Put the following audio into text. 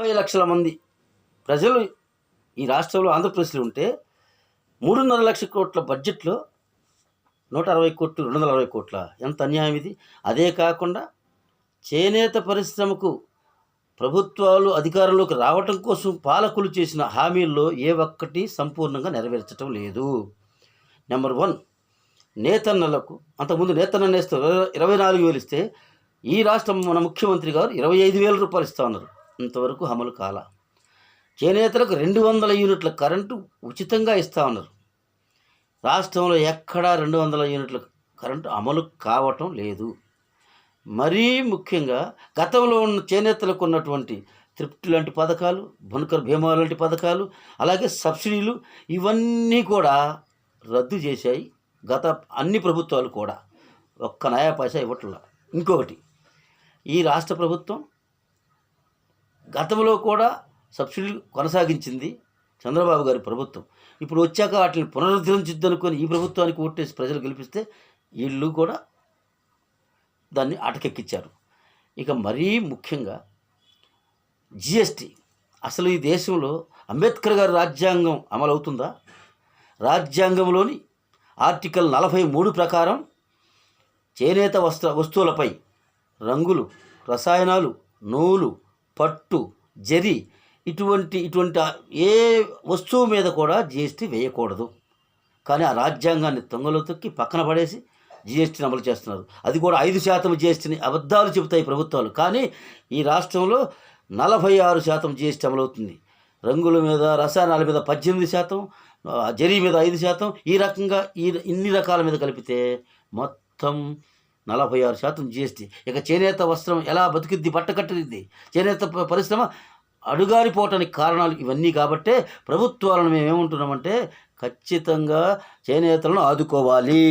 యాభై లక్షల మంది ప్రజలు ఈ రాష్ట్రంలో ఆంధ్రప్రదేశ్లో ఉంటే మూడున్నర లక్షల కోట్ల బడ్జెట్లో నూట అరవై కోట్లు రెండు వందల అరవై కోట్ల. ఎంత అన్యాయం ఇది? అదే కాకుండా చేనేత పరిశ్రమకు ప్రభుత్వాలు అధికారంలోకి రావటం కోసం పాలకులు చేసిన హామీల్లో ఏ ఒక్కటి సంపూర్ణంగా నెరవేర్చడం లేదు. నెంబర్ వన్ నేతన్నలకు అంతకుముందు నేతన్న నేస్తూ ఇరవై నాలుగు వేలు ఇస్తే ఈ రాష్ట్రం మన ముఖ్యమంత్రి గారు ఇరవై ఐదు వేల రూపాయలు ఇస్తా ఉన్నారు ఇంతవరకు అమలు కాల. చేనేతలకు రెండు వందల యూనిట్ల కరెంటు ఉచితంగా ఇస్తా ఉన్నారు రాష్ట్రంలో ఎక్కడా రెండు వందల యూనిట్ల కరెంటు అమలు కావటం లేదు. మరీ ముఖ్యంగా గతంలో ఉన్న చేనేతలకు ఉన్నటువంటి తృప్తి లాంటి పథకాలు బునకర్ భీమా లాంటి పథకాలు అలాగే సబ్సిడీలు ఇవన్నీ కూడా రద్దు చేశాయి. గత అన్ని ప్రభుత్వాలు కూడా ఒక్క నయా పైసా ఇవ్వట్లా. ఇంకొకటి ఈ రాష్ట్ర ప్రభుత్వం గతంలో కూడా సబ్సిడీలు కొనసాగించింది చంద్రబాబు గారి ప్రభుత్వం. ఇప్పుడు వచ్చాక వాటిని పునరుద్ధరించుద్దనుకొని ఈ ప్రభుత్వానికి ఓటేసి ప్రజలు గెలిపిస్తే వీళ్ళు కూడా దాన్ని అటకెక్కించారు ఇక మరీ ముఖ్యంగా జిఎస్టీ. అసలు ఈ దేశంలో అంబేద్కర్ గారి రాజ్యాంగం అమలవుతుందా? రాజ్యాంగంలోని ఆర్టికల్ నలభై మూడు ప్రకారం చేనేత వస్త్ర వస్తువులపై రంగులు రసాయనాలు నూలు పట్టు జరి ఇటువంటి ఇటువంటి ఏ వస్తువు మీద కూడా జిఎస్టీ వేయకూడదు. కానీ ఆ రాజ్యాంగాన్ని తొంగలో తొక్కి పక్కన పడేసి జిఎస్టీని అమలు చేస్తున్నారు. అది కూడా ఐదు శాతం జిఎస్టీని అబద్ధాలు చెబుతాయి ప్రభుత్వాలు. కానీ ఈ రాష్ట్రంలో నలభై ఆరు శాతం జిఎస్టీ అమలవుతుంది రంగుల మీద రసాయనాల మీద పద్దెనిమిది శాతం జరీ మీద ఐదు శాతం. ఈ రకంగా ఈ ఇన్ని రకాల మీద కలిపితే మొత్తం నలభై ఆరు శాతం జిఎస్టీ ఇక చేనేత వస్త్రం ఎలా బతికిద్ది? బట్ట చేనేత పరిశ్రమ అడుగారిపోవటానికి కారణాలు ఇవన్నీ కాబట్టే ప్రభుత్వాలను మేము ఏమంటున్నామంటే ఖచ్చితంగా చేనేతలను ఆదుకోవాలి.